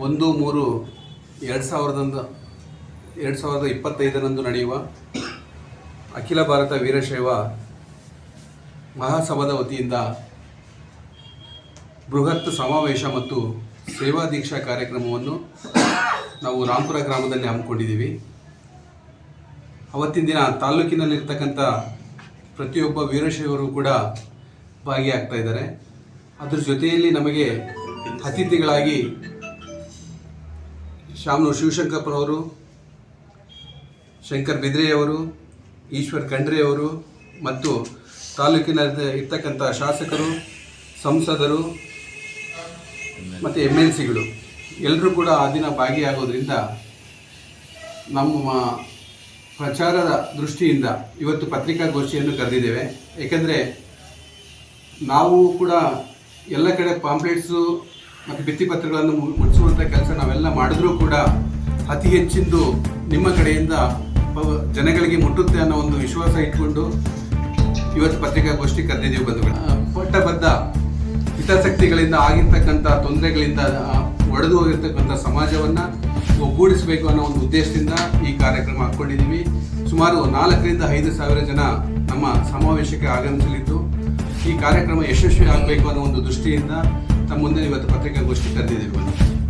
ಒಂದು ಮೂರು ಎರಡು ಸಾವಿರದಂದು, ಎರಡು ಸಾವಿರದ ಇಪ್ಪತ್ತೈದರಂದು ನಡೆಯುವ ಅಖಿಲ ಭಾರತ ವೀರಶೈವ ಮಹಾಸಭಾದ ವತಿಯಿಂದ ಬೃಹತ್ ಸಮಾವೇಶ ಮತ್ತು ಸೇವಾ ದೀಕ್ಷಾ ಕಾರ್ಯಕ್ರಮವನ್ನು ನಾವು ರಾಂಪುರ ಗ್ರಾಮದಲ್ಲಿ ಹಮ್ಮಿಕೊಂಡಿದ್ದೀವಿ. ಅವತ್ತಿನ ದಿನ ತಾಲೂಕಿನಲ್ಲಿರ್ತಕ್ಕಂಥ ಪ್ರತಿಯೊಬ್ಬ ವೀರಶೈವರು ಕೂಡ ಭಾಗಿಯಾಗ್ತಾ ಇದ್ದಾರೆ. ಅದ್ರ ಜೊತೆಯಲ್ಲಿ ನಮಗೆ ಅತಿಥಿಗಳಾಗಿ ಶಾಮನೂರು ಶಿವಶಂಕರಪ್ಪನವರು, ಶಂಕರ್ ಬಿದ್ರೆಯವರು, ಈಶ್ವರ್ ಖಂಡ್ರೆಯವರು ಮತ್ತು ತಾಲೂಕಿನ ಇರ್ತಕ್ಕಂಥ ಶಾಸಕರು, ಸಂಸದರು ಮತ್ತು ಎಂ ಎಲ್ ಸಿಗಳು ಎಲ್ಲರೂ ಕೂಡ ಆ ದಿನ ಭಾಗಿಯಾಗೋದ್ರಿಂದ ನಮ್ಮ ಪ್ರಚಾರದ ದೃಷ್ಟಿಯಿಂದ ಇವತ್ತು ಪತ್ರಿಕಾಗೋಷ್ಠಿಯನ್ನು ಕರೆದಿದ್ದೇವೆ. ಏಕೆಂದರೆ ನಾವು ಕೂಡ ಎಲ್ಲ ಕಡೆ ಪಾಂಪ್ಲೆಟ್ಸು ಮತ್ತು ಭಿತ್ತಿಪತ್ರಗಳನ್ನು ಪತ್ರಗಳನ್ನು ಮುಟ್ಟಿಸುವಂಥ ಕೆಲಸ ನಾವೆಲ್ಲ ಮಾಡಿದ್ರೂ ಕೂಡ ಅತಿ ಹೆಚ್ಚಿಂದು ನಿಮ್ಮ ಕಡೆಯಿಂದ ಜನಗಳಿಗೆ ಮುಟ್ಟುತ್ತೆ ಅನ್ನೋ ಒಂದು ವಿಶ್ವಾಸ ಇಟ್ಕೊಂಡು ಇವತ್ತು ಪತ್ರಿಕಾಗೋಷ್ಠಿ ಕರೆದಿದ್ದೀವಿ ಬಂಧುಗಳು. ಪಟ್ಟಬದ್ಧ ಹಿತಾಸಕ್ತಿಗಳಿಂದ ಆಗಿರ್ತಕ್ಕಂಥ ತೊಂದರೆಗಳಿಂದ ಒಡೆದು ಹೋಗಿರ್ತಕ್ಕಂಥ ಸಮಾಜವನ್ನು ಒಗ್ಗೂಡಿಸಬೇಕು ಅನ್ನೋ ಒಂದು ಉದ್ದೇಶದಿಂದ ಈ ಕಾರ್ಯಕ್ರಮ ಹಾಕ್ಕೊಂಡಿದ್ದೀವಿ. ಸುಮಾರು ನಾಲ್ಕರಿಂದ ಐದು ಸಾವಿರ ಜನ ನಮ್ಮ ಸಮಾವೇಶಕ್ಕೆ ಆಗಮಿಸಲಿದ್ದು ಈ ಕಾರ್ಯಕ್ರಮ ಯಶಸ್ವಿ ಆಗಬೇಕು ಅನ್ನೋ ಒಂದು ದೃಷ್ಟಿಯಿಂದ ತಮ್ಮ ಮುಂದೆ ಇವತ್ತು ಪತ್ರಿಕಾಗೋಷ್ಠಿ ಕರೆದಿದ್ದೀವಿ